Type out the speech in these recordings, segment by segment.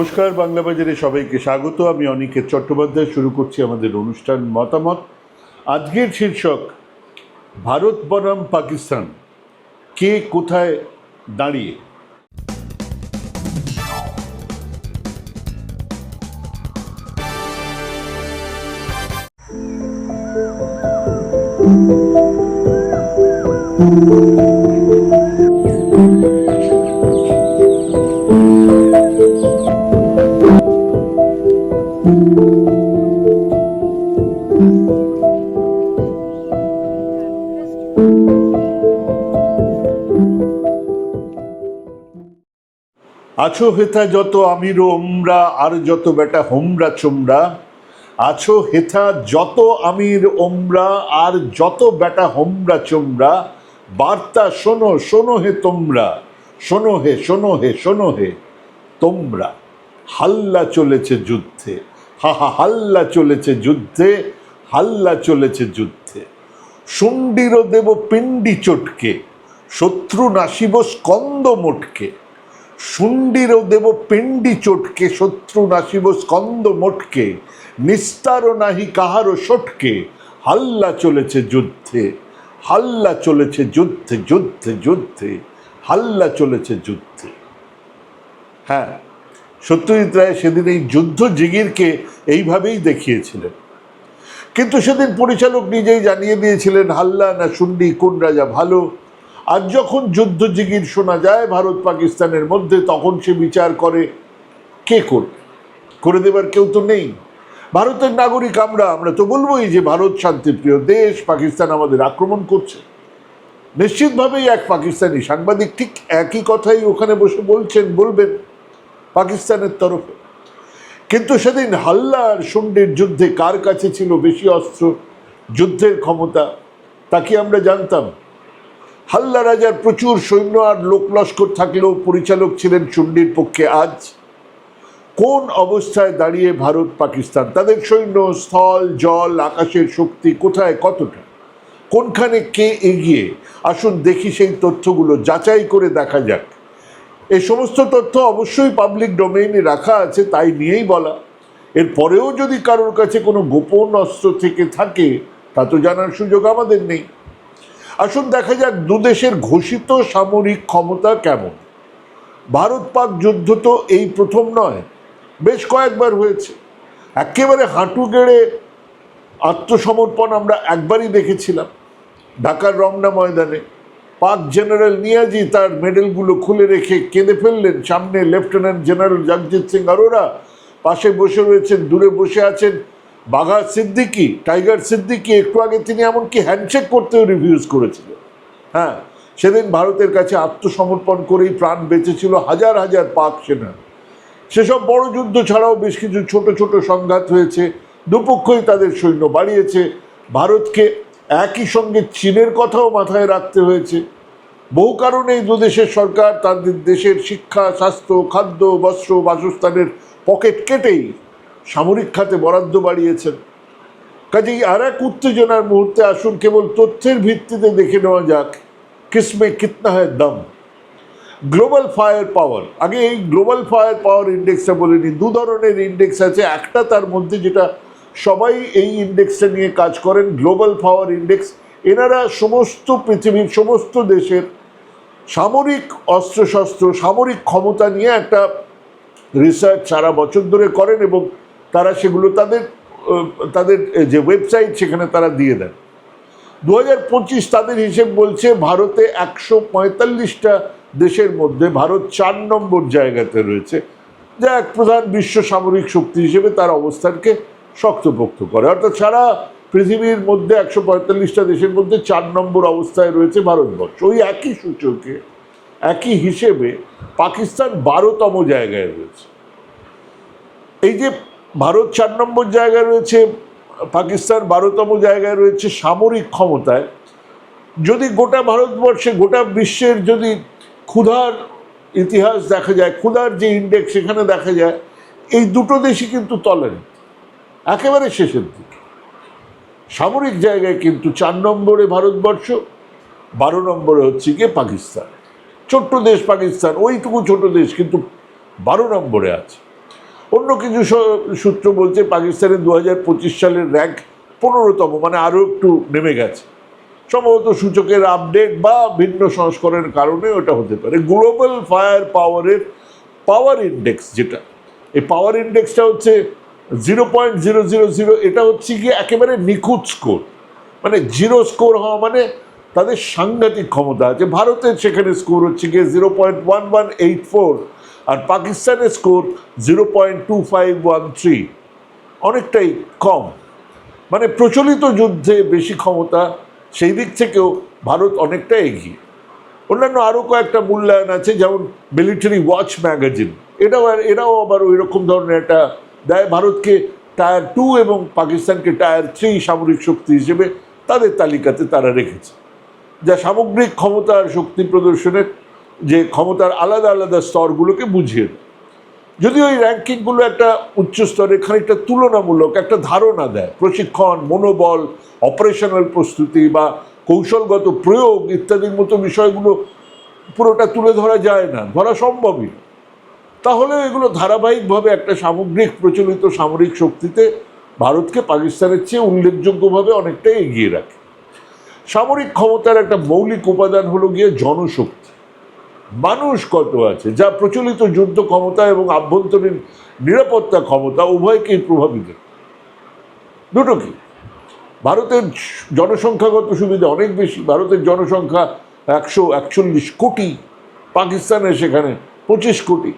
নমস্কার, বাংলা বাজারে সবাইকে স্বাগত। আমি অনিকেত চট্টোপাধ্যায়, শুরু করছি আমাদের অনুষ্ঠান মতামত। আজকের শীর্ষক, ভারত বনাম পাকিস্তান, কে কোথায় দাঁড়িয়ে? আছো হেথা যত আমির ওমরা আর যত বেটা হোমরা চোমরা। আছো হেথা যত আমির ওমরা আর যত বেটা হোমরা চোমরা। বার্তা শোনো শোনো হে তোমরা। শোনো হে শোনো হে শোনো হে তোমরা। হাল্লা চলেছে যুদ্ধে। হা হা, হাল্লা চলেছে যুদ্ধে, হাল্লা চলেছে যুদ্ধে। শুন্ডিরও দেব পিণ্ডি চটকে, শত্রু নাসিব স্কন্দ মোটকে। শুন্ডিরও দেব পিণ্ডি চটকে, শত্রু নাসিব স্কন্দ মোটকে নিস্তারও নাহি কাহারও সটকে হাল্লা চলেছে যুদ্ধে, হাল্লা চলেছে যুদ্ধে যুদ্ধে যুদ্ধে, হাল্লা চলেছে যুদ্ধে। হ্যাঁ সত্যজিৎ রায় সেদিন এই যুদ্ধ জিগিরকে এইভাবেই দেখিয়েছিলেন। কিন্তু সেদিন পরিচালক নিজেই জানিয়ে দিয়েছিলেন, হাল্লা না শুন্ডি কোন রাজা ভালো? আজ যখন যুদ্ধ জিগির শোনা যায় ভারত পাকিস্তানের মধ্যে, তখন সে বিচার করে কে করবে? করে দেবার কেউ তো নেই। ভারতের নাগরিক আমরা আমরা তো বলবোই যে ভারত শান্তিপ্রিয় দেশ, পাকিস্তান আমাদের আক্রমণ করছে। নিশ্চিতভাবেই এক পাকিস্তানি সাংবাদিক ঠিক একই কথাই ওখানে বসে বলছেন, বলবেন পাকিস্তানের তরফে। কিন্তু সেদিন হাল্লা আর শুন্ডির যুদ্ধে কার কাছে ছিল বেশি অস্ত্র, যুদ্ধের ক্ষমতা, তা কি আমরা জানতাম? হাল্লা রাজার প্রচুর সৈন্য আর লোক লস্কর থাকলেও পরিচালক ছিলেন শুন্ডির পক্ষে আজ। কোন অবস্থায় দাঁড়িয়ে ভারত, পাকিস্তান? তাদের সৈন্য স্থল, জল, আকাশের শক্তি কোথায়, কতটা? কোনখানে কে এগিয়ে? আসুন দেখি সেই তথ্যগুলো, যাচাই করে দেখা যাক। এই সমস্ত তথ্য অবশ্যই পাবলিক ডোমেইনে রাখা আছে, তাই নিয়েই বলা। এর পরেও যদি কারোর কাছে কোনো গোপন অস্ত্র থেকে থাকে, তা তো জানার সুযোগ আমাদের নেই। আসুন দেখা যাক দুদেশের ঘোষিত সামরিক ক্ষমতা কেমন। ভারত পাক যুদ্ধ তো এই প্রথম নয়, বেশ কয়েকবার হয়েছে। একেবারে হাঁটু গেড়ে আত্মসমর্পণ আমরা একবারই দেখেছিলাম। ঢাকার রমনা ময়দানে পাক জেনারেল নিয়াজি তার মেডেলগুলো খুলে রেখে কেঁদে ফেললেন। সামনে লেফটেন্যান্ট জেনারেল জগজিৎ সিং আরোরা পাশে বসে রয়েছেন, দূরে বসে আছেন বাঘা সিদ্দিকি, টাইগার সিদ্দিকি একটু আগে তিনি এমনকি হ্যান্ডশেক করতেও রিভিউজ করেছিলেন। হ্যাঁ সেদিন ভারতের কাছে আত্মসমর্পণ করেই প্রাণ বেঁচেছিল হাজার হাজার পাক সেনা। সেসব বড় যুদ্ধ ছাড়াও বেশ কিছু ছোট ছোট সংঘাত হয়েছে। দুপক্ষই তাদের সৈন্য বাড়িয়েছে। ভারতকে একই সঙ্গে চীনের কথাও মাথায় রাখতে হয়েছে। বহু কারণে এই দুদেশের সরকার তাদের দেশের শিক্ষা, স্বাস্থ্য, খাদ্য, বস্ত্র, বাসস্থানের পকেট কেটেই সামরিক খাতে বরাদ্দ বাড়িয়েছেন। কাজেই আর এক উত্তেজনার মুহূর্তে আসুন, কেবল তথ্যের ভিত্তিতে দেখে নেওয়া যাক কিসমে কিতনা হয় দাম। Global fire power. আগে এই গ্লোবাল ফায়ার পাওয়ার ইন্ডেক্সটা বলে নিই, দু ধরনের ইন্ডেক্স আছে। একটা তার মধ্যে যেটা সবাই এই ইন্ডেক্সটা নিয়ে কাজ করেন, গ্লোবাল পাওয়ার ইন্ডেক্স। এনারা সমস্ত পৃথিবীর, সমস্ত দেশের সামরিক অস্ত্রশস্ত্র, সামরিক ক্ষমতা নিয়ে একটা রিসার্চ সারা বছর ধরে করেন এবং তারা সেগুলো তাদের তাদের যে ওয়েবসাইট সেখানে তারা দিয়ে দেন। দু হাজার পঁচিশ তাদের হিসেব বলছে ভারতে একশো পঁয়তাল্লিশটা দেশের মধ্যে ভারত চার নম্বর জায়গাতে রয়েছে, যা এক প্রধান বিশ্ব সামরিক শক্তি হিসেবে তার অবস্থানকে শক্তপোক্ত করে। অর্থাৎ সারা পৃথিবীর মধ্যে একশো পঁয়তাল্লিশটা দেশের মধ্যে চার নম্বর অবস্থায় রয়েছে ভারতবর্ষ। ওই একই সূচকে, একই হিসেবে পাকিস্তান বারোতম জায়গায় রয়েছে। এই যে ভারত চার নম্বর জায়গায় রয়েছে, পাকিস্তান বারোতম জায়গায় রয়েছে সামরিক ক্ষমতায়। যদি গোটা ভারতবর্ষে, গোটা বিশ্বের যদি ক্ষুধার ইতিহাস দেখা যায়, ক্ষুধার যে ইন্ডেক্স সেখানে দেখা যায়, এই দুটো দেশই কিন্তু তলেন একেবারে শেষের দিকে। সামরিক জায়গায় কিন্তু চার নম্বরে ভারতবর্ষ, বারো নম্বরে হচ্ছে গিয়ে পাকিস্তান। ছোট্ট দেশ পাকিস্তান, ওইটুকু ছোট দেশ কিন্তু বারো নম্বরে আছে। অন্য কিছু সূত্র বলছে পাকিস্তানের দু হাজার পঁচিশ সালের র্যাঙ্ক পনেরোতম মানে আরও একটু নেমে গেছে। সম্ভবত সূচকের আপডেট বা ভিন্ন সংস্করণের কারণে ওটা হতে পারে। গ্লোবাল ফায়ার পাওয়ারের পাওয়ার ইন্ডেক্স যেটা, এই পাওয়ার ইন্ডেক্সটা হচ্ছে zero point zero zero zero এটা হচ্ছে কি একেবারে নিখুঁত স্কোর মানে জিরো স্কোর হওয়া মানে তাদের সাংঘাতিক ক্ষমতা আছে। ভারতের সেখানে স্কোর হচ্ছে গিয়ে zero point one one eight four আর পাকিস্তানের score zero point two five one three. অনেকটাই কম। মানে প্রচলিত যুদ্ধে বেশি ক্ষমতা, সেই দিক থেকেও ভারত অনেকটা এগিয়ে। অন্যান্য আরও কয়েকটা মূল্যায়ন আছে, যেমন মিলিটারি ওয়াচ ম্যাগাজিন। এটাও এরাও আবার ওই রকম ধরনের একটা দেয়। ভারতকে টায়ার টু এবং পাকিস্তানকে টায়ার থ্রি সামরিক শক্তি হিসেবে তাদের তালিকাতে তারা রেখেছে। যা সামগ্রিক ক্ষমতার শক্তি প্রদর্শনের যে ক্ষমতার আলাদা আলাদা স্তরগুলোকে বুঝিয়ে দেয়। এই র্যাঙ্কিংগুলো একটা উচ্চ স্তরে খানিকটা তুলনামূলক একটা ধারণা দেয়। প্রশিক্ষণ, মনোবল অপারেশনাল প্রস্তুতি বা কৌশলগত প্রয়োগ ইত্যাদির মতো বিষয়গুলো পুরোটা তুলে ধরা যায় না, ধরা সম্ভবই না। তাহলে এগুলো ধারাবাহিকভাবে একটা সামগ্রিক প্রচলিত সামরিক শক্তিতে ভারতকে পাকিস্তানের চেয়ে উল্লেখযোগ্যভাবে অনেকটা এগিয়ে রাখে। সামরিক ক্ষমতার একটা মৌলিক উপাদান হলো গিয়ে জনশক্তি। মানুষ কত আছে? যা প্রচলিত যুদ্ধ ক্ষমতা এবং আভ্যন্তরীণ নিরাপত্তা ক্ষমতা উভয়কেই প্রভাবিত। দুটো কি? ভারতের জনসংখ্যাগত সুবিধা অনেক বেশি। ভারতের জনসংখ্যা একশো একচল্লিশ কোটি, পাকিস্তানের সেখানে পঁচিশ কোটি।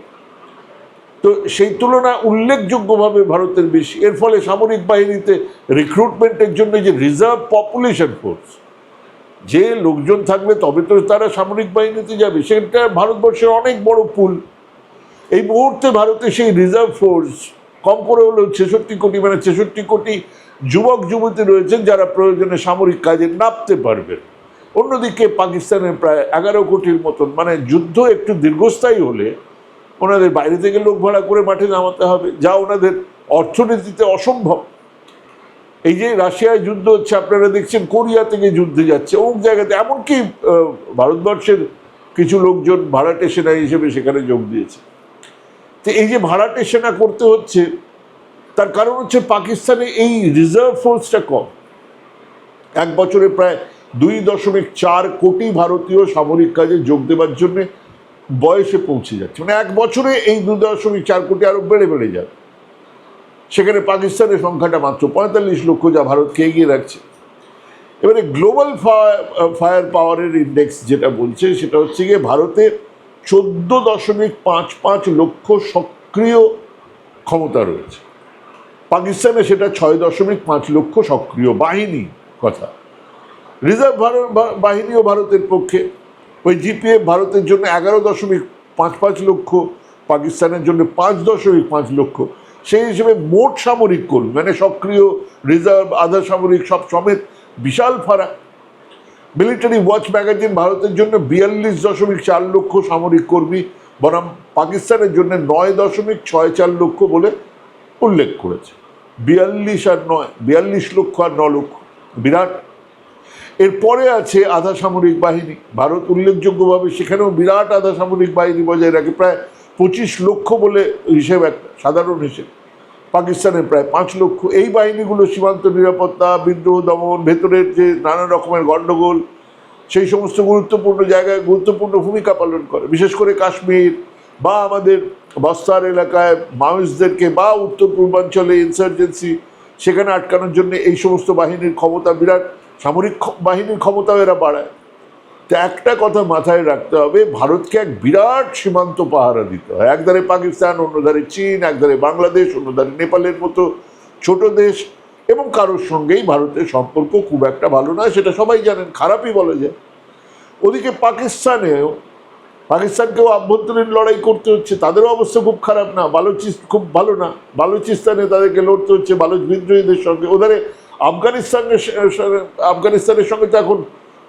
তো সেই তুলনায় উল্লেখযোগ্যভাবে ভারতের বেশি। এর ফলে সামরিক বাহিনীতে রিক্রুটমেন্টের জন্য যে রিজার্ভ পপুলেশন ফোর্স যে লোকজন থাকবে, তবে তো তারা সামরিক বাহিনীতে যাবে। সেটা ভারতবর্ষের অনেক বড় পুল। এই মুহূর্তে ভারতে সেই রিজার্ভ ফোর্স কম করে হলেও ছেষট্টি কোটি মানে ছেষট্টি কোটি যুবক, যুবতী রয়েছেন যারা প্রয়োজনে সামরিক কাজে নামতে পারবেন। অন্যদিকে পাকিস্তানের প্রায় এগারো কোটির মতন মানে যুদ্ধ একটু দীর্ঘস্থায়ী হলে ওনাদের বাইরে থেকে লোক ভাড়া করে মাঠে নামাতে হবে, যা ওনাদের অর্থনীতিতে অসম্ভব। এই যে রাশিয়ায় যুদ্ধ হচ্ছে, আপনারা দেখছেন কোরিয়া থেকে যুদ্ধে যাচ্ছে। অমুক জায়গাতে এমনকি ভারতবর্ষের কিছু লোকজন ভাড়াটে সেনা হিসেবে সেখানে যোগ দিয়েছে। তো এই যে ভাড়াটে সেনা করতে হচ্ছে, তার কারণ হচ্ছে পাকিস্তানে এই রিজার্ভ ফোর্সটা কম। এক বছরে প্রায় দুই দশমিক চার কোটি ভারতীয় সামরিক কাজে যোগ দেওয়ার জন্য বয়সে পৌঁছে যাচ্ছে। মানে এক বছরে এই দু দশমিক চার কোটি আরও বেড়ে বেড়ে যাবে। সেখানে পাকিস্তানের সংখ্যাটা মাত্র পঁয়তাল্লিশ লক্ষ যা ভারতকে এগিয়ে রাখছে। এবারে গ্লোবাল ফায়ার পাওয়ারের ইন্ডেক্স যেটা বলছে, সেটা হচ্ছে গিয়ে ভারতে চোদ্দ দশমিক পাঁচ পাঁচ লক্ষ সক্রিয় ক্ষমতা রয়েছে। পাকিস্তানে সেটা ছয় দশমিক পাঁচ লক্ষ সক্রিয় বাহিনী কথা। রিজার্ভ ভারত বাহিনীও ভারতের পক্ষে। ওই জিপিএফ ভারতের জন্য এগারো দশমিক পাঁচ পাঁচ লক্ষ, পাকিস্তানের জন্য পাঁচ দশমিক পাঁচ লক্ষ। সেই হিসেবে মোট সামরিক কর্মী মানে সক্রিয় রিজার্ভ, আধা সামরিক, সব সমেত বিশাল ফারাক। মিলিটারি ওয়াচ ম্যাগাজিন ভারতের জন্য বিয়াল্লিশ দশমিক চার লক্ষ সামরিক কর্মী বনাম পাকিস্তানের জন্য নয় দশমিক ছয় চার লক্ষ বলে উল্লেখ করেছে। বিয়াল্লিশ আর নয়, বিয়াল্লিশ লক্ষ আর ন লক্ষ, বিরাট। এরপরে আছে আধা সামরিক বাহিনী। ভারত উল্লেখযোগ্যভাবে সেখানেও বিরাট আধা সামরিক বাহিনী বজায় রাখে। প্রায় পঁচিশ লক্ষ বলে হিসেব একটা সাধারণ হিসেব। পাকিস্তানের প্রায় পাঁচ লক্ষ। এই বাহিনীগুলো সীমান্ত নিরাপত্তা, বিদ্রোহ, দমন, ভেতরের যে নানা রকমের গণ্ডগোল, সেই সমস্ত গুরুত্বপূর্ণ জায়গায় গুরুত্বপূর্ণ ভূমিকা পালন করে। বিশেষ করে কাশ্মীর বা আমাদের বস্তার এলাকায় মানুষদেরকে বা উত্তর পূর্বাঞ্চলে ইনসার্জেন্সি সেখানে আটকানোর জন্য এই সমস্ত বাহিনীর ক্ষমতা বিরাট। সামরিক বাহিনীর ক্ষমতাও এরা বাড়ায়। তো একটা কথা মাথায় রাখতে হবে, ভারতকে এক বিরাট সীমান্ত পাহারা দিতে হয়। একধারে পাকিস্তান অন্যধারে চীন একধারে বাংলাদেশ অন্যধারে নেপালের মতো ছোট দেশ। এবং কারোর সঙ্গেই ভারতের সম্পর্ক খুব একটা ভালো নয়, সেটা সবাই জানেন, খারাপই বলা যায়। ওদিকে পাকিস্তানেও, পাকিস্তানকেও আভ্যন্তরীণ লড়াই করতে হচ্ছে, তাদেরও অবস্থা খুব খারাপ না বালুচিস খুব ভালো না। বালুচিস্তানে তাদেরকে লড়তে হচ্ছে, বালুচ বিদ্রোহীদের সঙ্গে। ওধারে আফগানিস্তানের আফগানিস্তানের সঙ্গে তো এখন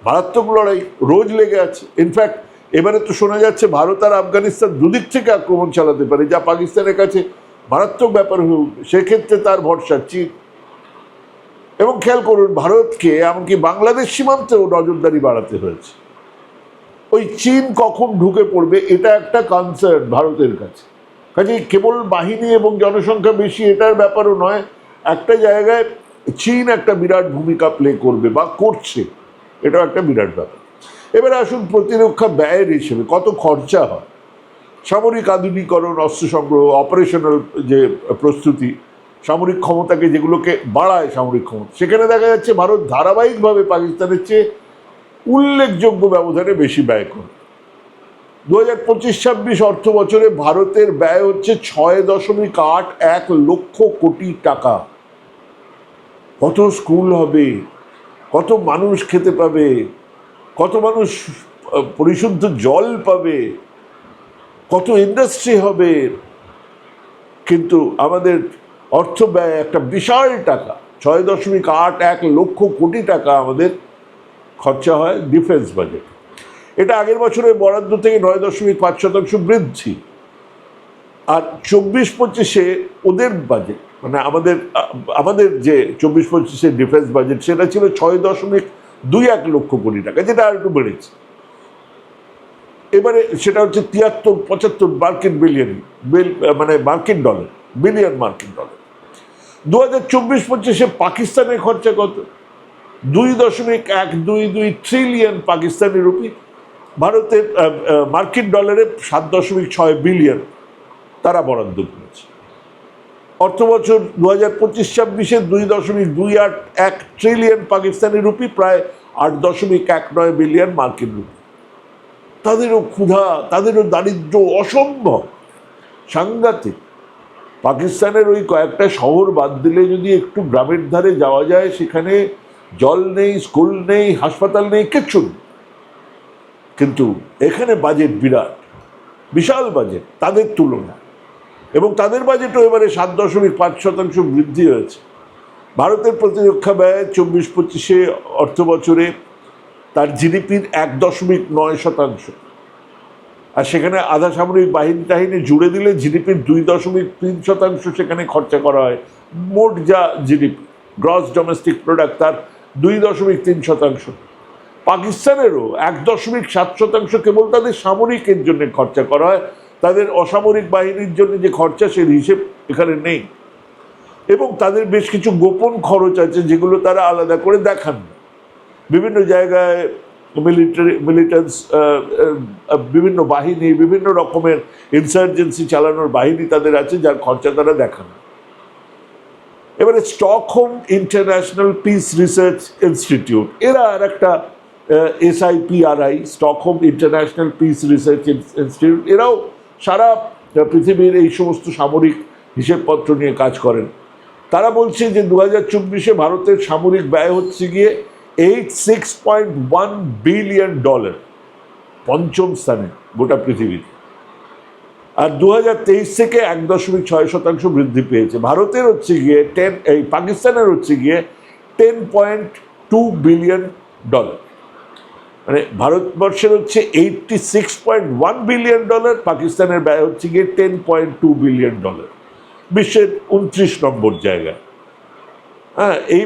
মারাত্মক লড়াই, রোজ লেগে আছে। ইনফ্যাক্ট এবারে তো শোনা যাচ্ছে ভারত আর আফগানিস্তান দুদিক থেকে আক্রমণ চালাতে পারে, যা পাকিস্তানের কাছে মারাত্মক ব্যাপার হয়ে উঠবে সেক্ষেত্রে তার ভরসা চীন। এবং খেয়াল করুন, ভারতকে এমনকি বাংলাদেশ সীমান্তেও নজরদারি বাড়াতে হয়েছে। ওই চীন কখন ঢুকে পড়বে, এটা একটা কনসার্ন ভারতের কাছে। কাজে কেবল বাহিনী এবং জনসংখ্যা বেশি, এটার ব্যাপারও নয়, একটা জায়গায় চীন একটা বিরাট ভূমিকা প্লে করবে বা করছে। এটাও একটা বিরাট ব্যাপার। এবারে আসুন প্রতিরক্ষা ব্যয়ের হিসেবে কত খরচা হয়? সামরিক আধুনিকরণ, অস্ত্র সংগ্রহ অপারেশনাল যে প্রস্তুতি, সামরিক ক্ষমতাকে যেগুলোকে বাড়ায় সামরিক ক্ষমতা, সেখানে দেখা যাচ্ছে ভারত ধারাবাহিকভাবে পাকিস্তানের চেয়ে উল্লেখযোগ্য ব্যবধানে বেশি ব্যয় করে। দু হাজার পঁচিশ ছাব্বিশ অর্থ বছরে ভারতের ব্যয় হচ্ছে ছয় দশমিক আট এক লক্ষ কোটি টাকা। কত স্কুল হবে? কত মানুষ খেতে পাবে, কত মানুষ পরিশুদ্ধ জল পাবে, কত ইন্ডাস্ট্রি হবে। কিন্তু আমাদের অর্থ ব্যয় একটা বিশাল টাকা, ছয় দশমিক আট এক লক্ষ কোটি টাকা আমাদের খরচা হয় ডিফেন্স বাজেট এটা আগের বছরের বরাদ্দ থেকে নয় দশমিক পাঁচ শতাংশ বৃদ্ধি। আর চব্বিশ পঁচিশে ওদের বাজেট মানে আমাদের আমাদের যে চব্বিশ পঁচিশের ডিফেন্স বাজেট সেটা ছিল ছয় দশমিক দুই এক লক্ষ কোটি টাকা, যেটা আর একটু বেড়েছে। এবারে সেটা হচ্ছে তিয়াত্তর, পঁচাত্তর মার্কিন বিলিয়ন বিল মানে মার্কিন ডলার বিলিয়ন মার্কিন ডলার দু হাজার চব্বিশ পঁচিশে পাকিস্তানের খরচা কত? দুই দশমিক এক দুই দুই ট্রিলিয়ন পাকিস্তানি রুপি ভারতের মার্কিন ডলারে সাত দশমিক ছয় বিলিয়ন তারা বরাদ্দ করেছে। অর্থ বছর দু হাজার পঁচিশ ছাব্বিশে দুই দশমিক দুই আট এক ট্রিলিয়ন পাকিস্তানি রুপি, প্রায় আট দশমিক এক নয় বিলিয়ন মার্কিন রুপি। তাদেরও ক্ষুধা, তাদেরও দারিদ্র অসম্ভব। সাংঘাতিক। পাকিস্তানের ওই কয়েকটা শহর বাদ দিলে যদি একটু গ্রামের ধারে যাওয়া যায়, সেখানে জল নেই, স্কুল নেই, হাসপাতাল নেই, কিচ্ছু কিন্তু এখানে বাজেট বিরাট, বিশাল বাজেট, তাদের তুলনায়। এবং তাদের বাজেটও এবারে সাত দশমিক পাঁচ শতাংশ বৃদ্ধি হয়েছে। ভারতের প্রতিরক্ষা ব্যয় চব্বিশ পঁচিশে অর্থ বছরে তার জিডিপির এক দশমিক নয় শতাংশ। আর সেখানে আধা সামরিক বাহিনী টাহিনী জুড়ে দিলে জিডিপির দুই দশমিক তিন শতাংশ সেখানে খরচা করা হয়। মোট যা জিডিপি গ্রস ডোমেস্টিক প্রোডাক্ট তার দুই দশমিক তিন শতাংশ। পাকিস্তানেরও এক দশমিক সাত শতাংশ কেবল তাদের সামরিকের জন্য খরচা করা হয়। তাদের অসামরিক বাহিনীর জন্য যে খরচা, সেই হিসেব এখানে নেই। এবং তাদের বেশ কিছু গোপন খরচ আছে, যেগুলো তারা আলাদা করে দেখান। বিভিন্ন জায়গায় মিলিটারি মিলিটেন্স বিভিন্ন বাহিনী, বিভিন্ন রকমের ইনসার্জেন্সি চালানোর বাহিনী তাদের আছে, যার খরচা তারা দেখান। এবারে Stockholm International Peace Research Institute, এরা আর একটা SIPRI, Stockholm International Peace Research Institute, এরাও সারা পৃথিবীর এই সমস্ত সামরিক হিসেবপত্র নিয়ে কাজ করেন। তারা বলছে যে দু হাজার চব্বিশে ভারতের সামরিক ব্যয় হচ্ছে গিয়ে eight six point one billion dollar পঞ্চম স্থানে গোটা পৃথিবীতে আর দু হাজার তেইশ থেকে এক দশমিক ছয় শতাংশ বৃদ্ধি পেয়েছে। ভারতের হচ্ছে গিয়ে টেন এই পাকিস্তানের হচ্ছে গিয়ে ten point two billion dollar মানে ভারতবর্ষের হচ্ছে eighty six point one billion dollar পাকিস্তানের ব্যয় হচ্ছে গিয়ে ten point two billion dollar বিশ্বের উনত্রিশ নম্বর জায়গা। হ্যাঁ এই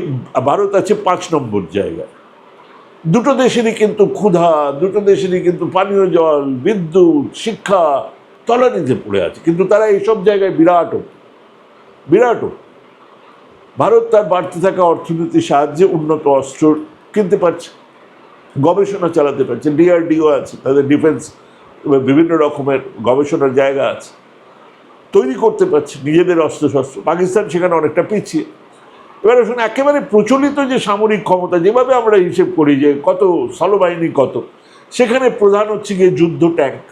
ভারত আছে পাঁচ নম্বর জায়গা। দুটো দেশেরই কিন্তু ক্ষুধা, দুটো দেশেরই কিন্তু পানীয় জল, বিদ্যুৎ, শিক্ষা তলানিতে পড়ে আছে। কিন্তু তারা এইসব জায়গায় বিরাট বিরাট ভারত তার বাড়তে থাকা অর্থনীতির সাহায্যে উন্নত অস্ত্র কিনতে পারছে। গবেষণা চালাতে পারছে ডিআরডিও আছে, তাদের ডিফেন্স বিভিন্ন রকমের গবেষণার জায়গা আছে। তৈরি করতে পারছে, নিজেদের অস্ত্রশস্ত্র। পাকিস্তান সেখানে অনেকটা পিছিয়ে। এবার আসুন, একেবারে প্রচলিত যে সামরিক ক্ষমতা, যেভাবে আমরা হিসেব করি যে কত, স্থলবাহিনী কত, সেখানে প্রধান হচ্ছে গিয়ে যুদ্ধ ট্যাঙ্ক।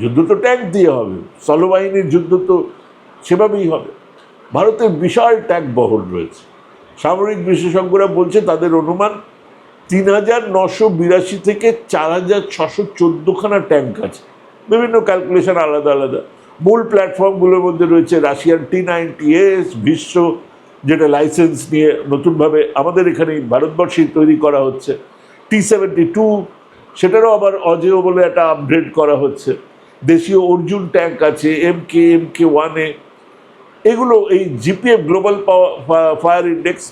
যুদ্ধ তো ট্যাঙ্ক দিয়ে হবে, স্থলবাহিনীর যুদ্ধ তো সেভাবেই হবে। ভারতের বিশাল ট্যাঙ্ক বহর রয়েছে। সামরিক বিশেষজ্ঞরা বলছে তাদের অনুমান তিন হাজার নশো বিরাশি থেকে চার হাজার ছশো চোদ্দোখানা ট্যাঙ্ক আছে। বিভিন্ন ক্যালকুলেশন আলাদা আলাদা। মূল প্ল্যাটফর্মগুলোর মধ্যে রয়েছে রাশিয়ান টি নাইনটি এস বিশ্ব যেটা লাইসেন্স নিয়ে নতুনভাবে আমাদের এখানে ভারতবর্ষেই তৈরি করা হচ্ছে। টি সেভেন্টি টু সেটারও আবার অজেয় বলে একটা আপগ্রেড করা হচ্ছে। দেশীয় অর্জুন ট্যাঙ্ক আছে এম কে এম কে ওয়ানে এগুলো এই GPF global power fire index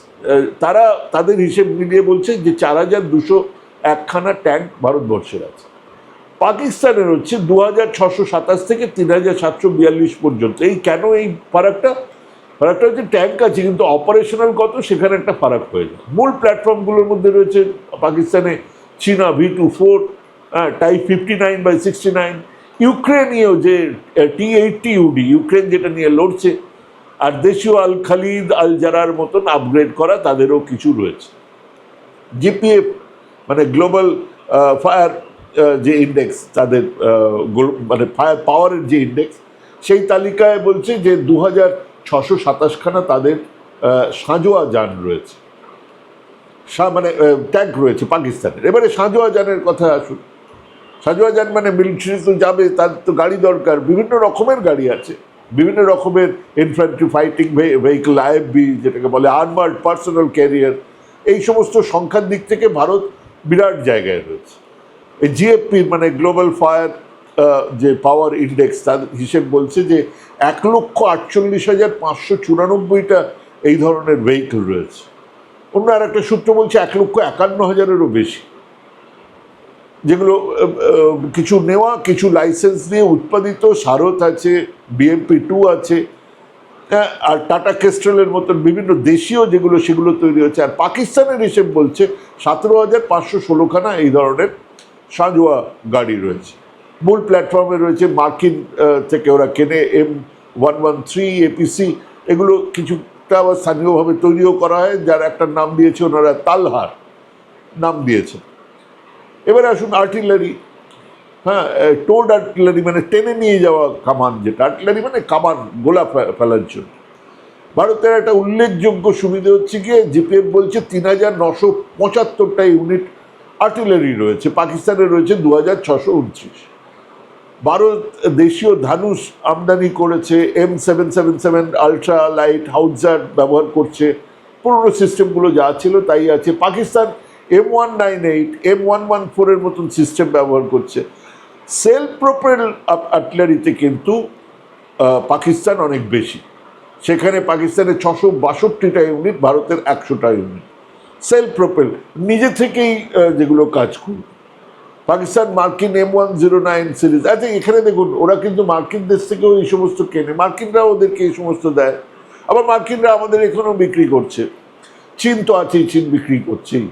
তারা তাদের হিসেব মিলিয়ে বলছে যে চার হাজার দুশো একখানা ট্যাঙ্ক ভারতবর্ষের আছে। পাকিস্তানের হচ্ছে দু হাজার ছশো সাতাশ থেকে তিন হাজার সাতশো বিয়াল্লিশ পর্যন্ত। এই কেন এই ফারাকটা? ফারাকটা হচ্ছে ট্যাঙ্ক আছে, কিন্তু অপারেশনাল কত? সেখানে একটা ফারাক হয়ে যায়। মূল প্ল্যাটফর্মগুলোর মধ্যে রয়েছে পাকিস্তানে চীনা V two four type fifty nine by sixty nine. ইউক্রেনীয় যে টি এইটটি ইউডি, ইউক্রেন যেটা নিয়ে লড়ছে আর দেশীয় আল খালিদ, আল জারার মতন আপগ্রেড করা তাদেরও কিছু রয়েছে। জিপিএফ মানে গ্লোবাল ফায়ার যে ইন্ডেক্স তাদের মানে ফায়ার পাওয়ারের যে ইন্ডেক্স সেই তালিকায় বলছে যে দু হাজার ছশো সাতাশখানা তাদের সাঁজোয়া যান রয়েছে। মানে ট্যাঙ্ক রয়েছে পাকিস্তানের। এবারে সাঁজোয়া যানের কথা আসুন। সাঁজোয়া যান মানে মিলিটারি তো যাবে, তার তো গাড়ি দরকার, বিভিন্ন রকমের গাড়ি আছে। বিভিন্ন রকমের ইনফ্যান্ট্রি ফাইটিং ভেহিকল আইএফবি যেটাকে বলে আর্মার্ড পার্সোনাল ক্যারিয়ার এই সমস্ত সংখ্যার দিক থেকে ভারত বিরাট জায়গায় রয়েছে। এই জিএফপি মানে গ্লোবাল ফায়ার যে পাওয়ার ইন্ডেক্স তার হিসেব বলছে যে এক লক্ষ আটচল্লিশ হাজার পাঁচশো চুরানব্বইটা এই ধরনের ভেহিকল রয়েছে। অন্য আর একটা সূত্র বলছে এক লক্ষ একান্ন হাজারেরও বেশি। যেগুলো কিছু নেওয়া কিছু লাইসেন্স নিয়ে উৎপাদিত সারথ আছে বিএমপি টু আছে হ্যাঁ, আর টাটা কেস্ট্রলের মতন বিভিন্ন দেশীয় যেগুলো সেগুলো তৈরি হচ্ছে। আর পাকিস্তানের হিসেব বলছে সতেরো হাজার পাঁচশো ষোলোখানা এই ধরনের সাঁজোয়া গাড়ি রয়েছে। মূল প্ল্যাটফর্মে রয়েছে মার্কিন থেকে ওরা কেনে M one one three APC এগুলো কিছুটা আবার স্থানীয়ভাবে তৈরিও করা হয় যার একটা নাম দিয়েছে ওনারা তালহার। নাম দিয়েছে। এবারে আসুন আর্টিলারি হ্যাঁ টোড আর্টিলারি মানে টেনে নিয়ে যাওয়া কামান যেটা। আর্টিলারি মানে কামান, গোলা ফেলার জন্য। ভারতের একটা উল্লেখযোগ্য সুবিধা হচ্ছে গিয়ে জিপিএফ বলছে তিন হাজার নশো পঁচাত্তরটা ইউনিট আর্টিলারি রয়েছে। পাকিস্তানে রয়েছে দু হাজার ছশো উনত্রিশ। ভারত দেশীয় ধানুষ আমদানি করেছে M seven seven seven ultra light howitzer ব্যবহার করছে। পুরনো সিস্টেমগুলো যা ছিল তাই আছে। Pakistan M one nine eight M one one ফোরের মতন সিস্টেম ব্যবহার করছে। সেলফ প্রোপেল আর্টিলারিতে কিন্তু পাকিস্তান অনেক বেশি। সেখানে পাকিস্তানের ছশো বাষট্টিটা ইউনিট ভারতের একশোটা ইউনিট সেলফ প্রোপেল নিজে থেকেই যেগুলো কাজ করবে পাকিস্তান মার্কিন M one zero nine series আচ্ছা এখানে দেখুন, ওরা কিন্তু মার্কিন দেশ থেকেও এই সমস্ত কেনে। মার্কিনরা ওদেরকে এই সমস্ত দেয়। আবার মার্কিনরা আমাদের এখানেও বিক্রি করছে। চীন তো আছেই, চীন বিক্রি করছেই।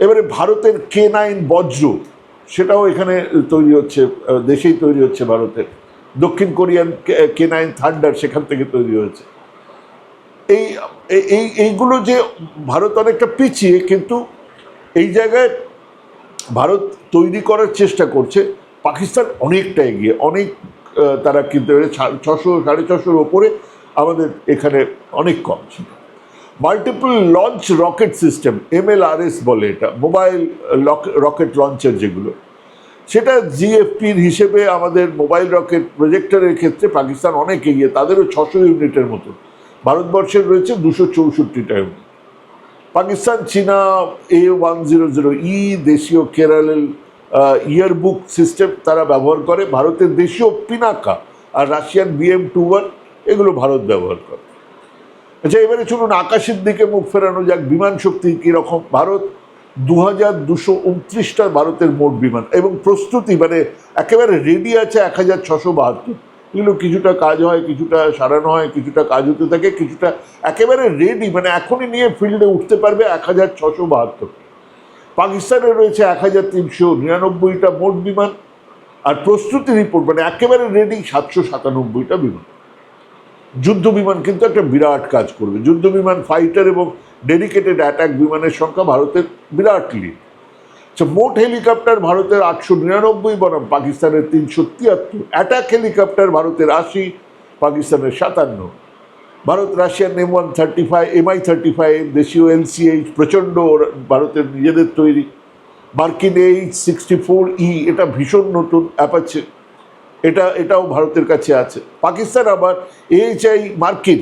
এবারে ভারতের কে নাইন বজ্র, সেটাও এখানে তৈরি হচ্ছে দেশেই তৈরি হচ্ছে ভারতের। দক্ষিণ কোরিয়ান কে নাইন থান্ডার সেখান থেকে তৈরি হয়েছে। এই, এই- এই, এইগুলো যে ভারত অনেকটা পিছিয়ে, কিন্তু এই জায়গায় ভারত তৈরি করার চেষ্টা করছে, পাকিস্তান অনেকটা এগিয়ে, অনেক তারা কিন্তু ছশো, সাড়ে ছশোর ওপরে আমাদের এখানে অনেক কম ছিল। Multiple launch rocket system MLRS বলে এটা মোবাইল রকেট লঞ্চার যেগুলো, সেটা জিএফপির হিসেবে আমাদের মোবাইল রকেট প্রজেক্টরের ক্ষেত্রে পাকিস্তান অনেক এগিয়ে, তাদেরও ছশো ইউনিটের মতো ভারতবর্ষের রয়েছে দুশো চৌষট্টিটা ইউনিট। পাকিস্তান, চীনা A one zero zero E দেশীয় কেরালের ইয়ারবুক সিস্টেম তারা ব্যবহার করে। ভারতের দেশীয় পিনাকা আর রাশিয়ান বিএম টু ওয়ান এগুলো ভারত ব্যবহার করে। আচ্ছা এবারে চলুন, আকাশের দিকে মুখ ফেরানো যাক। বিমান শক্তি কীরকম? ভারত দু হাজার দুশো উনত্রিশটা ভারতের মোট বিমান। এবং প্রস্তুতি মানে একেবারে রেডি আছে এক হাজার ছশো বাহাত্তর। এগুলো কিছুটা কাজ হয়, কিছুটা সারানো হয়, কিছুটা কাজ হতে থাকে, কিছুটা একেবারে রেডি মানে এখনই নিয়ে ফিল্ডে উঠতে পারবে এক হাজার ছশো বাহাত্তর। পাকিস্তানে রয়েছে এক হাজার তিনশো নিরানব্বইটা মোট বিমান। আর প্রস্তুতি রিপোর্ট মানে একেবারে রেডি সাতশো সাতানব্বইটা বিমান। যুদ্ধ বিমান কিন্তু একটা বিরাট কাজ করবে। যুদ্ধ বিমান ফাইটার এবং ডেডিকেটেড অ্যাটাক বিমানের সংখ্যা ভারতের বিরাট আচ্ছা মোট হেলিকপ্টার ভারতের আটশো নিরানব্বই বনাম, পাকিস্তানের তিনশো তিয়াত্তর। অ্যাটাক হেলিকপ্টার ভারতের আশি, পাকিস্তানের সাতান্ন। Bharat Russian M one thirty five MI thirty five দেশীয় এলসিএইচ প্রচণ্ড ভারতের নিজেদের তৈরি। মার্কিন এইচ সিক্সটি ফোর ই এটা ভীষণ নতুন অ্যাপাচে এটা, এটাও ভারতের কাছে আছে। পাকিস্তান আবার এইচআই মার্কিন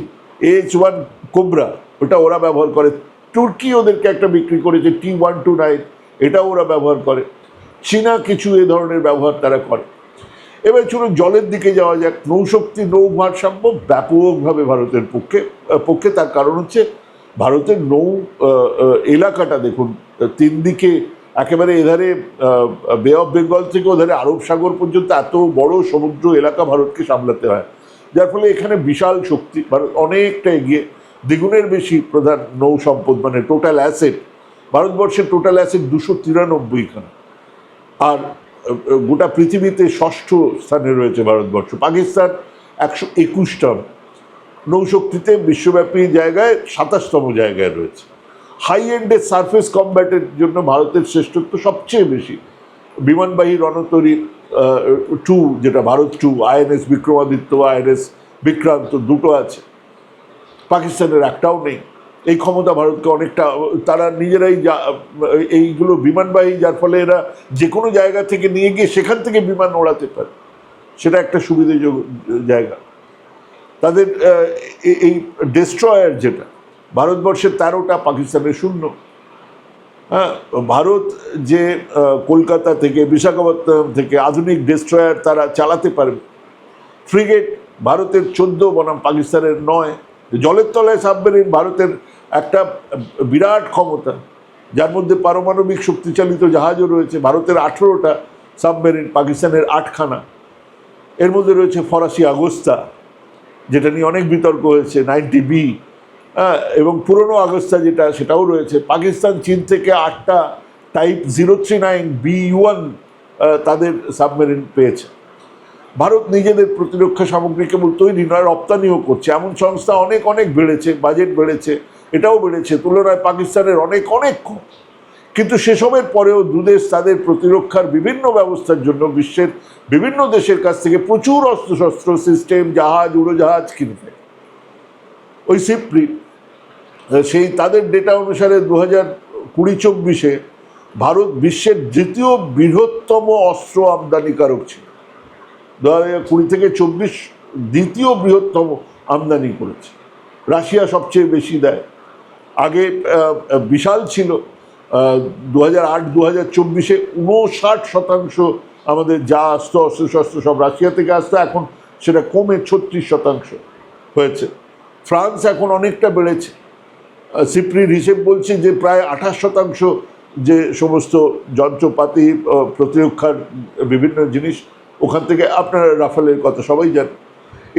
এইচ ওয়ান কোবরা, ওটা ওরা ব্যবহার করে। তুর্কি ওদেরকে একটা বিক্রি করেছে, টি ওয়ান টু নাইন, এটাও ওরা ব্যবহার করে। চীনা কিছু এ ধরনের ব্যবহার তারা করে। এবার চলুন জলের দিকে যাওয়া যাক। নৌশক্তি নৌ ভারসাম্য ব্যাপকভাবে ভারতের পক্ষে পক্ষে তার কারণ হচ্ছে ভারতের নৌ এলাকাটা দেখুন তিন দিকে একেবারে এধারে বে অফ বেঙ্গল থেকে ওধারে আরব সাগর পর্যন্ত এত বড় সমুদ্র এলাকা ভারতকে সামলাতে হয়। যার ফলে এখানে বিশাল শক্তি ভারত অনেকটা এগিয়ে, দ্বিগুণের বেশি প্রধান নৌ সম্পদ মানে টোটাল অ্যাসেট ভারতবর্ষের টোটাল অ্যাসেট দুশো তিরানব্বই তিরানব্বইখানা। আর গোটা পৃথিবীতে ষষ্ঠ স্থানে রয়েছে ভারতবর্ষ। পাকিস্তান একশো একুশতম। নৌশক্তিতে বিশ্বব্যাপী জায়গায় সাতাশতম জায়গায় রয়েছে। হাই এন্ডের সারফেস কম্ব্যাটের জন্য ভারতের শ্রেষ্ঠত্ব সবচেয়ে বেশি। বিমানবাহী রণতরী টু যেটা Bharat two INS Vikramaditya INS Vikrant দুটো আছে। পাকিস্তানের একটাও নেই। এই ক্ষমতা ভারতকে অনেকটা, তারা নিজেরাই যা, এইগুলো বিমানবাহী, যার ফলে এরা যে কোনো জায়গা থেকে নিয়ে গিয়ে সেখান থেকে বিমান ওড়াতে পারে। সেটা একটা সুবিধাজনক জায়গা। তাদের এই ডেস্ট্রয়ার যেটা ভারতবর্ষের তেরোটা পাকিস্তানের শূন্য। হ্যাঁ ভারত যে কলকাতা থেকে, বিশাখাপত্তনম থেকে আধুনিক ডেস্ট্রয়ার তারা চালাতে পারবে। ফ্রিগেট ভারতের চোদ্দ বনাম পাকিস্তানের নয়। জলের তলায় সাবমেরিন ভারতের একটা বিরাট ক্ষমতা, যার মধ্যে পারমাণবিক শক্তিচালিত জাহাজও রয়েছে। ভারতের আঠেরোটা সাবমেরিন পাকিস্তানের আটখানা। এর মধ্যে রয়েছে ফরাসি আগস্তা, যেটা নিয়ে অনেক বিতর্ক হয়েছে, নাইনটি বি এবং পুরনো আগস্তা যেটা, সেটাও রয়েছে। পাকিস্তান, চীন থেকে আটটা type zero three nine B one তাদের সাবমেরিন পেয়েছে। ভারত নিজেদের প্রতিরক্ষা সামগ্রী কেবল তৈরি নয়, রপ্তানিও করছে। এমন সংস্থা অনেক অনেক বেড়েছে বাজেট বেড়েছে, এটাও বেড়েছে। তুলনায় পাকিস্তানের অনেক অনেক কম। কিন্তু সেসবের পরেও দুদেশ তাদের প্রতিরক্ষার বিভিন্ন ব্যবস্থার জন্য বিশ্বের বিভিন্ন দেশের কাছ থেকে প্রচুর অস্ত্রশস্ত্র সিস্টেম জাহাজ, উড়োজাহাজ কিনতে ওই সিপ্রি সেই তাদের ডেটা অনুসারে দু হাজার কুড়ি চব্বিশে ভারত বিশ্বের দ্বিতীয় বৃহত্তম অস্ত্র আমদানিকারক ছিল। দু হাজার কুড়ি থেকে চব্বিশ দ্বিতীয় বৃহত্তম আমদানি করেছে। রাশিয়া সবচেয়ে বেশি দেয়। আগে বিশাল ছিল। দু হাজার আট দু হাজার চব্বিশে উনষাট শতাংশ আমাদের যা আসতো অস্ত্রশস্ত্র সব রাশিয়া থেকে আসতো, এখন সেটা কমে ছত্রিশ শতাংশ হয়েছে। ফ্রান্স এখন অনেকটা বেড়েছে। সিপ্রির হিসেব বলছে যে প্রায় আঠাশ শতাংশ যে সমস্ত যন্ত্রপাতি প্রতিরক্ষার বিভিন্ন জিনিস ওখান থেকে আপনারা রাফেলের কথা সবাই জানেন।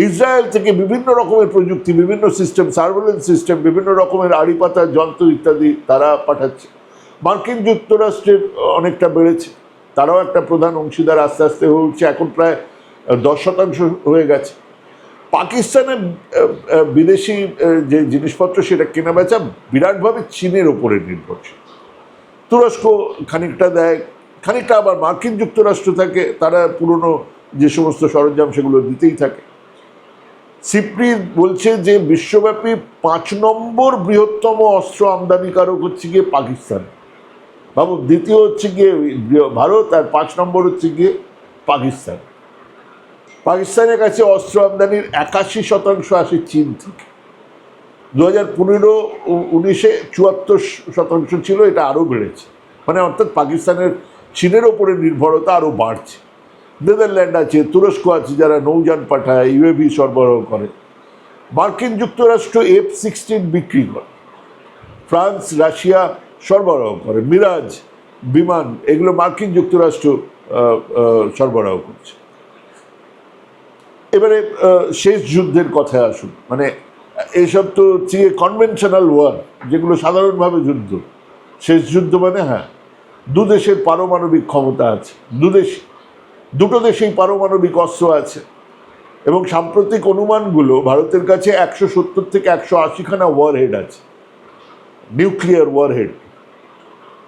ইসরায়েল থেকে বিভিন্ন রকমের প্রযুক্তি, বিভিন্ন সিস্টেম, সার্ভেলেন্স সিস্টেম, বিভিন্ন রকমের আড়ি পাতার যন্ত্র ইত্যাদি তারা পাঠাচ্ছে। মার্কিন যুক্তরাষ্ট্রের অনেকটা বেড়েছে। তারাও একটা প্রধান অংশীদার আস্তে আস্তে হয়ে উঠছে। এখন প্রায় দশ শতাংশ হয়ে গেছে। আহ, বিদেশি যে জিনিসপত্র সেটা কেনা বেচা বিরাটভাবে চীনের ওপরে নির্ভরশীল। তুরস্ক খানিকটা দেয় খানিকটা আবার মার্কিন যুক্তরাষ্ট্র থাকে তারা পুরনো যে সমস্ত সরঞ্জাম সেগুলো দিতেই থাকে। সিপ্রি বলছে যে বিশ্বব্যাপী পাঁচ নম্বর বৃহত্তম অস্ত্র আমদানিকারক হচ্ছে গিয়ে পাকিস্তান। ভাবো দ্বিতীয় হচ্ছে গিয়ে ভারত আর পাঁচ নম্বর হচ্ছে গিয়ে পাকিস্তান। পাকিস্তানের কাছে অস্ত্র আমদানির একাশি শতাংশ আসে চীন থেকে। দু হাজার পনেরো উনিশে চুয়াত্তর শতাংশ ছিল, এটা আরও বেড়েছে। মানে অর্থাৎ পাকিস্তানের, চীনের ওপরে নির্ভরতা আরও বাড়ছে। নেদারল্যান্ড আছে, তুরস্ক আছে, যারা নৌযান পাঠায়, ইউএভি সরবরাহ করে। মার্কিন যুক্তরাষ্ট্র এফ সিক্সটিন বিক্রি করে। ফ্রান্স, রাশিয়া সরবরাহ করে। মিরাজ বিমান, এগুলো মার্কিন যুক্তরাষ্ট্র সরবরাহ করছে। এবারে শেষ যুদ্ধের কথায় আসুন। মানে এইসব তো হচ্ছে কনভেনশনাল ওয়ার যেগুলো সাধারণভাবে যুদ্ধ। শেষ যুদ্ধ মানে হ্যাঁ দু দেশের পারমাণবিক ক্ষমতা আছে, দু দেশ, দুটো দেশেই পারমাণবিক অস্ত্র আছে। এবং সাম্প্রতিক অনুমানগুলো, ভারতের কাছে একশো সত্তর থেকে একশো আশিখানা ওয়ার হেড আছে নিউক্লিয়ার ওয়ারহেড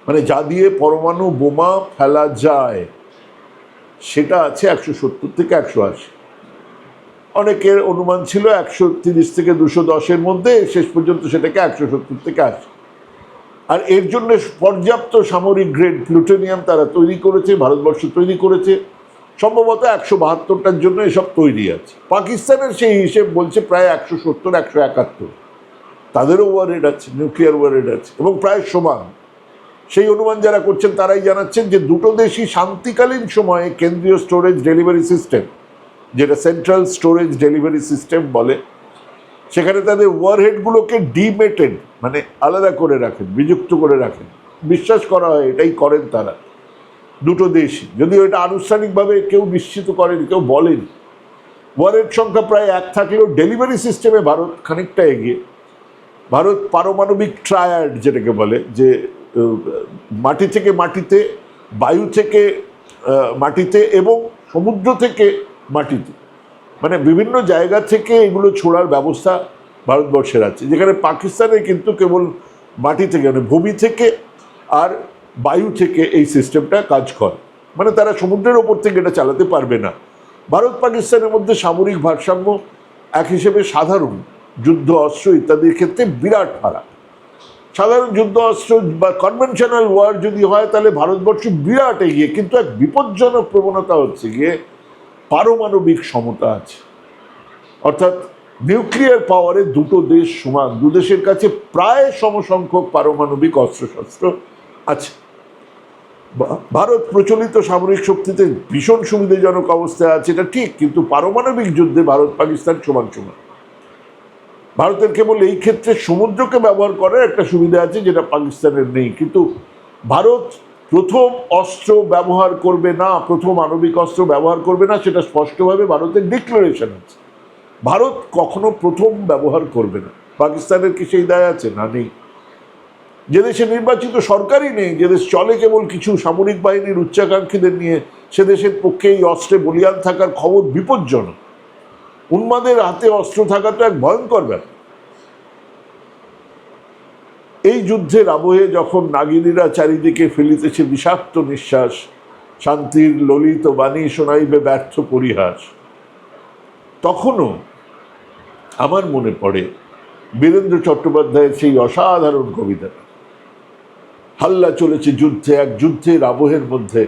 মানে যা দিয়ে পরমাণু বোমা ফেলা যায়, সেটা আছে একশো সত্তর থেকে একশো আশি। অনেকের অনুমান ছিল একশো তিরিশ থেকে দুশো দশের মধ্যে, শেষ পর্যন্ত সেটাকে একশো সত্তর থেকে আশি আর এর জন্য পর্যাপ্ত সামরিক গ্রেড প্লুটোনিয়াম তারা তৈরি করেছে, ভারতবর্ষ তৈরি করেছে। সম্ভবত একশো বাহাত্তরটার জন্য এসব তৈরি আছে। পাকিস্তানের সেই হিসেব বলছে প্রায় একশো সত্তর, একশো একাত্তর। তাদেরও ওয়ারেড আছে নিউক্লিয়ার ওয়ারেড আছে, এবং প্রায় সমান। সেই অনুমান যারা করছেন তারাই জানাচ্ছেন যে দুটো দেশই শান্তিকালীন সময়ে কেন্দ্রীয় স্টোরেজ ডেলিভারি সিস্টেম যেটা সেন্ট্রাল স্টোরেজ ডেলিভারি সিস্টেম বলে, সেখানে তাদের ওয়ারহেডগুলোকে ডিমেটেড মানে আলাদা করে রাখেন, বিযুক্ত করে রাখেন। বিশ্বাস করা হয় এটাই করেন তারা। দুটো দেশ যদিও এটা আনুষ্ঠানিকভাবে কেউ নিশ্চিত করেনি, কেউ বলেনি। ওয়ারের সংখ্যা প্রায় এক থাকলেও ডেলিভারি সিস্টেমে ভারত খানিকটা এগিয়ে। ভারত পারমাণবিক ট্রায়াড যেটাকে বলে, যে মাটি থেকে মাটিতে, বায়ু থেকে মাটিতে এবং সমুদ্র থেকে মাটিতে। মানে বিভিন্ন জায়গা থেকে এগুলো ছোড়ার ব্যবস্থা ভারতবর্ষের আছে। যেখানে পাকিস্তানে কিন্তু কেবল মাটি থেকে মানে ভূমি থেকে আর বায়ু থেকে এই সিস্টেমটা কাজ করে। মানে তারা সমুদ্রের ওপর থেকে এটা চালাতে পারবে না। ভারত পাকিস্তানের মধ্যে সামরিক ভারসাম্য এক হিসেবে সাধারণ যুদ্ধ, অস্ত্র ইত্যাদির ক্ষেত্রে বিরাট ফারাক। সাধারণ যুদ্ধ, অস্ত্র বা কনভেনশনাল ওয়ার যদি হয়, তাহলে ভারতবর্ষ বিরাট এগিয়ে, কিন্তু এক বিপজ্জনক প্রবণতা হচ্ছে গিয়ে পারমাণবিক সমতা আছে। অর্থাৎ নিউক্লিয়ার পাওয়ারে দুটো দেশ সমান, দু দেশের কাছে প্রায় সমসংখ্যক পারমাণবিক অস্ত্রশস্ত্র আছে। ভারত প্রচলিত সামরিক শক্তিতে ভীষণ সুবিধাজনক অবস্থায় আছে, এটা ঠিক, কিন্তু পারমাণবিক যুদ্ধে ভারত, পাকিস্তান সমান সমান। ভারতের কেবল এই ক্ষেত্রে সমুদ্রকে ব্যবহার করার একটা সুবিধা আছে, যেটা পাকিস্তানের নেই। কিন্তু ভারত প্রথম অস্ত্র ব্যবহার করবে না, প্রথম আণবিক অস্ত্র ব্যবহার করবে না, সেটা স্পষ্টভাবে ভারতের ডিক্লারেশন আছে। ভারত কখনো প্রথম ব্যবহার করবে না। পাকিস্তানের কি সেই দায় আছে? না, নেই। যে দেশে নির্বাচিত সরকারই নেই, যে দেশ চলে কেবল কিছু সামরিক বাহিনীর উচ্চাকাঙ্ক্ষীদের নিয়ে, সে দেশের পক্ষে এই অস্ত্রে বলিয়ান থাকার খবর বিপজ্জনক। উন্মাদের হাতে অস্ত্র থাকা তো এক ভয়ঙ্কর ব্যাপার। এই যুদ্ধের আবহে যখন নাগিনীরা চারিদিকে ফেলিতেছে বিষাক্ত নিঃশ্বাস, শান্তির ললিত বাণী শোনাইবে ব্যর্থ পরিহাস। তখনও আমার মনে পড়ে বীরেন্দ্র চট্টোপাধ্যায়ের সেই অসাধারণ কবিতাটা। হাল্লা চলেছে যুদ্ধে, এক যুদ্ধের আবহের মধ্যে,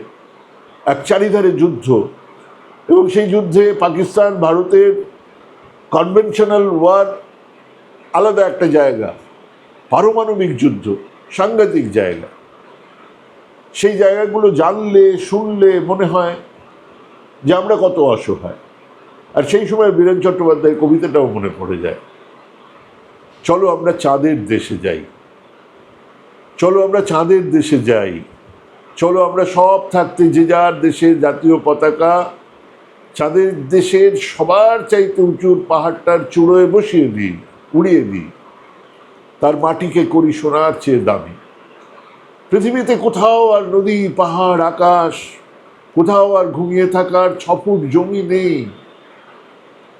এক চারিধারে যুদ্ধ। এবং সেই যুদ্ধে পাকিস্তান, ভারতের কনভেনশনাল ওয়ার আলাদা একটা জায়গা। পারমাণবিক যুদ্ধ, সাংঘাতিক জায়গা। সেই জায়গাগুলো জানলে, শুনলে মনে হয় যে আমরা কত অসহায়। আর সেই সময় বীরেন চট্টোপাধ্যায়ের কবিতাটাও মনে পড়ে যায়। চলো আমরা চাঁদের দেশে যাই। চলো আমরা চাঁদের দেশে যাই। চলো আমরা সব থাকতে, যে যার দেশের জাতীয় পতাকা, চাঁদের দেশের সবার চাইতে উঁচুর পাহাড়টার চূড়োয় বসিয়ে দিই, উড়িয়ে দিই। তার মাটিকে করি সোনার চেয়ে দামি। পৃথিবীতে কোথাও আর নদী, পাহাড়, আকাশ, কোথাও আর ঘুমিয়ে থাকার ছ ফুট জমি নেই।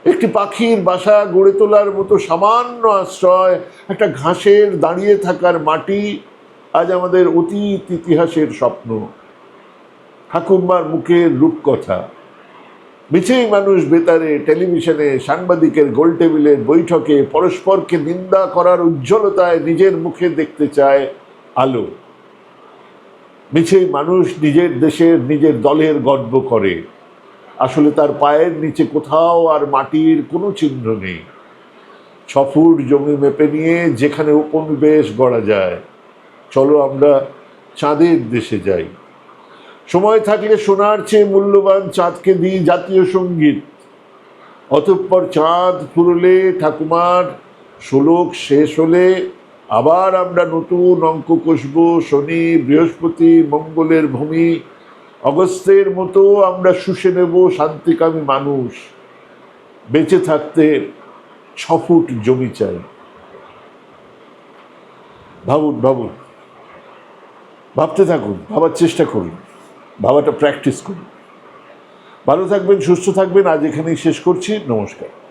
একটি পাখির বাসা গড়ে তোলার মতো সামান্য আশ্রয়, একটা ঘাসের দাঁড়িয়ে থাকার মাটি আজ আমাদের অতীত ইতিহাসের স্বপ্ন। ঠাকুরমার মুখের রূপকথা। মিছেই মানুষ বেতারে টেলিভিশনে সাংবাদিকের গোল টেবিলের বৈঠকে পরস্পরকে নিন্দা করার উজ্জ্বলতায় নিজের মুখে দেখতে চায় আলো। মিছেই মানুষ নিজের দেশের নিজের দলের গর্ব করে। আসলে তার পায়ের নিচে কোথাও আর মাটির কোনো চিহ্ন নেই। ছ ফুট জমি মেপে নিয়ে যেখানে উপনিবেশ গড়া যায়, চলো আমরা চাঁদের দেশে যাই। সময় থাকলে সোনার চেয়ে মূল্যবান চাঁদকে দিই জাতীয় সংগীত। অতঃপর চাঁদ ফুরলে ঠাকুমার শোলক শেষ হলে আবার আমরা নতুন অঙ্ক কষব শনি, বৃহস্পতি, মঙ্গলের ভূমি। অগস্তের মতো আমরা শুষে নেব শান্তিকামী মানুষ। বেঁচে থাকতে ছ ফুট জমি চাই। ভাবুন ভাবুন। ভাবতে থাকুন, ভাবার চেষ্টা করুন। ভাবাটা প্র্যাকটিস করুন। ভালো থাকবেন সুস্থ থাকবেন। আজ এখানেই শেষ করছি। নমস্কার।